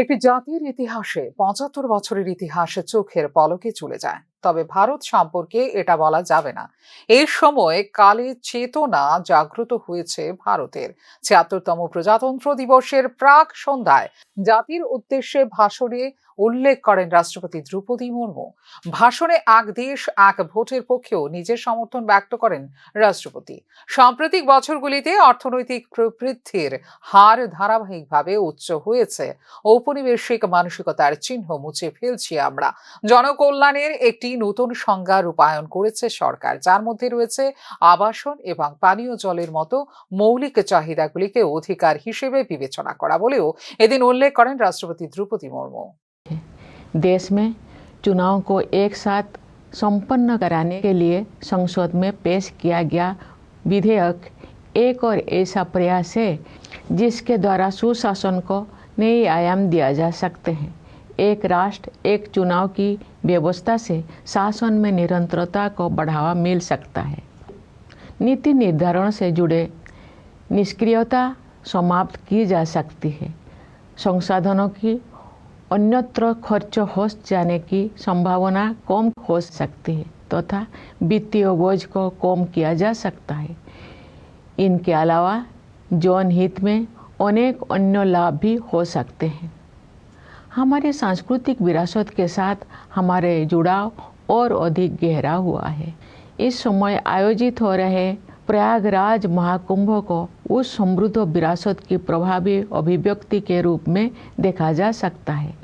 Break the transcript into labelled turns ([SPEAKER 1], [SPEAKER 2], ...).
[SPEAKER 1] একটি জাতির ইতিহাসে পঁচাত্তর বছরের ইতিহাসে চোখের পলকে চলে যায়। তবে ভারত সম্পর্কে এটা বলা যাবে না। এই সময় কালে চেতনা জাগ্রত হয়েছে ভারতের। ছিয়াত্তরতম প্রজাতন্ত্র দিবসের প্রাক সন্ধ্যায় জাতির উদ্দেশ্যে ভাষণে উল্লেখ করেন রাষ্ট্রপতি দ্রৌপদী মুর্মু। ভাষণে এক দেশ এক ভোটের পক্ষেও নিজের সমর্থন ব্যক্ত করেন রাষ্ট্রপতি। সাম্প্রতিক বছরগুলিতে অর্থনৈতিক প্রবৃদ্ধির হার ধারাবাহিকভাবে উচ্চ হয়েছে। ঔপনিবেশিক মানসিকতার চিহ্ন মুছে ফেলছি আমরা। জনকল্যাণের একটি নতুন সংজ্ঞা রূপায়ণ করেছে সরকার যার মধ্যে রয়েছে আবাসন এবং পানীয় জলের মতো মৌলিক চাহিদাগুলিকে অধিকার হিসেবে বিবেচনা করা বলেও এদিন উল্লেখ করেন রাষ্ট্রপতি দ্রৌপদী মুর্মু
[SPEAKER 2] देश में चुनाव को एक साथ संपन्न कराने के लिए संसद में पेश किया गया विधेयक एक और ऐसा प्रयास है जिसके द्वारा सुशासन को नई आयाम दिया जा सकते हैं एक राष्ट्र, एक चुनाव की व्यवस्था से शासन में निरंतरता को बढ़ावा मिल सकता है। नीति निर्धारण से जुड़े निष्क्रियता समाप्त की जा सकती है। संसाधनों की अन्यत्र खर्च हो जाने की संभावना कम हो सकती है तथा तो वित्तीय बोझ को कम किया जा सकता है। इनके अलावा जौन हित में अनेक अन्य लाभ भी हो सकते हैं। हमारे सांस्कृतिक विरासत के साथ हमारे जुड़ाव और अधिक गहरा हुआ है। इस समय आयोजित हो रहे प्रयागराज महाकुंभ को उस समृद्ध विरासत की प्रभावी अभिव्यक्ति के रूप में देखा जा सकता है।